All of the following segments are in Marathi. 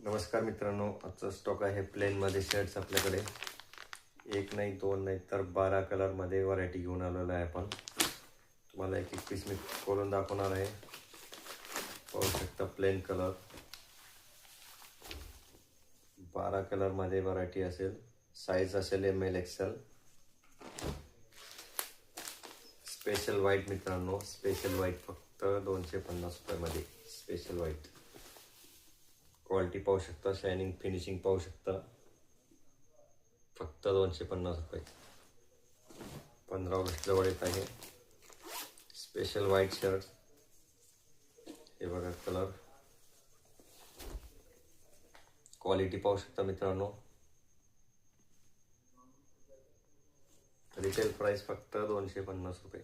नमस्कार मित्रांनो आजचा स्टॉक आहे प्लेनमध्ये शर्ट्स आपल्याकडे. एक नाही दोन नाही तर बारा कलरमध्ये व्हरायटी घेऊन आलेलो आहे आपण. तुम्हाला एक एक पीस मी खोलून दाखवणार आहे. पाहू शकता प्लेन कलर बारा कलरमध्ये व्हरायटी असेल. साईज असेल M L XL special white मित्रांनो स्पेशल व्हाईट फक्त दोनशे पन्नास रुपयामध्ये. स्पेशल व्हाईट क्वालिटी पाहू शकता शायनिंग फिनिशिंग पाहू शकता. फक्त दोनशे पन्नास रुपये. पंधरा ऑगस्ट जवळ येत आहे. स्पेशल व्हाईट शर्ट हे बघा कलर क्वालिटी पाहू शकता मित्रांनो. रिटेल प्राइस फक्त दोनशे पन्नास रुपये.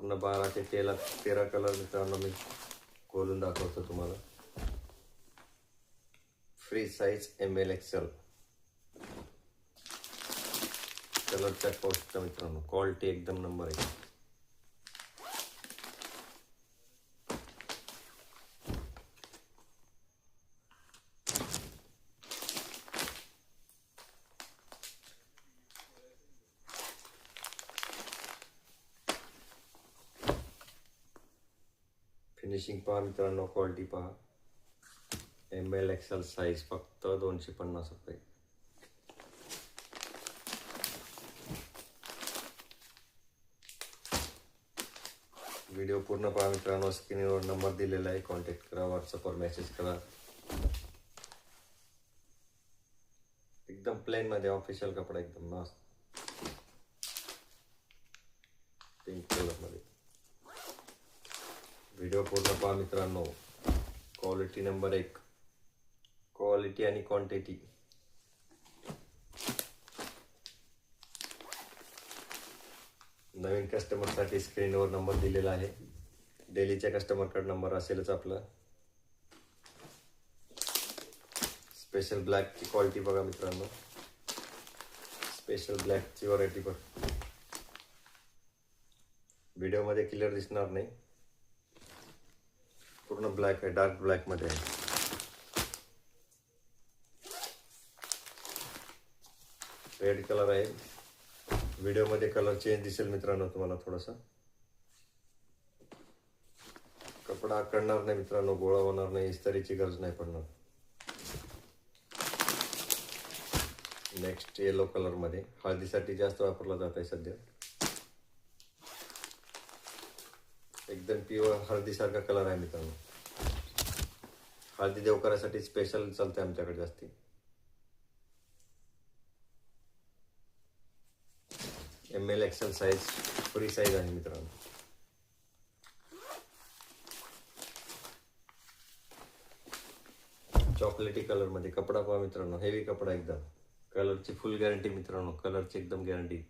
पूर्ण बारा ते तेरा तेरा कलर मित्रांनो मी खोलून दाखवतो तुम्हाला. Free size M L XL कलरच्या चॅक मित्रांनो क्वालिटी एकदम नंबर आहे फिनिशिंग पहा मित्रांनो क्वालिटी पहा. एम एल एक्सेल साईज फक्त दोनशे पन्नास रुपये. व्हिडिओ पूर्ण पहा मित्रांनो स्क्रीनवर नंबर दिलेला आहे. कॉन्टॅक्ट करा व्हॉट्सअपवर मेसेज करा. एकदम प्लेन मध्ये ऑफिशियल कपडा एकदम मस्त. पिंक कलरमध्ये. व्हिडिओ पूर्ण पहा मित्रांनो. क्वालिटी नंबर एक. क्वालिटी आणि क्वांटिटी नवीन कस्टमरसाठी स्क्रीनवर नंबर दिलेला आहे. डेलीच्या कस्टमरकडे नंबर असेलच आपला. स्पेशल ब्लॅकची क्वालिटी बघा मित्रांनो. स्पेशल ब्लॅकची व्हरायटी बघा. व्हिडिओमध्ये क्लिअर दिसणार नाही. पूर्ण ब्लॅक आहे डार्क ब्लॅकमध्ये आहे. रेड कलर आहे. व्हिडिओमध्ये कलर चेंज दिसेल मित्रांनो तुम्हाला थोडासा. कपडा आकडणार नाही मित्रांनो गोळा होणार नाही इस्तरीची गरज नाही पडणार. नेक्स्ट येलो कलरमध्ये हळदीसाठी जास्त वापरला जात आहे सध्या. एकदम प्युअर हळदीसारखा कलर आहे मित्रांनो. हळदी देव करायसाठी स्पेशल चालते आमच्याकडे जास्ती. M L XL size free size आहे मित्रांनो. चॉकलेटी कलरमध्ये कपडा पहा मित्रांनो. हेवी कपडा एकदम. कलरची फुल गॅरंटी मित्रांनो. कलरची एकदम गॅरंटी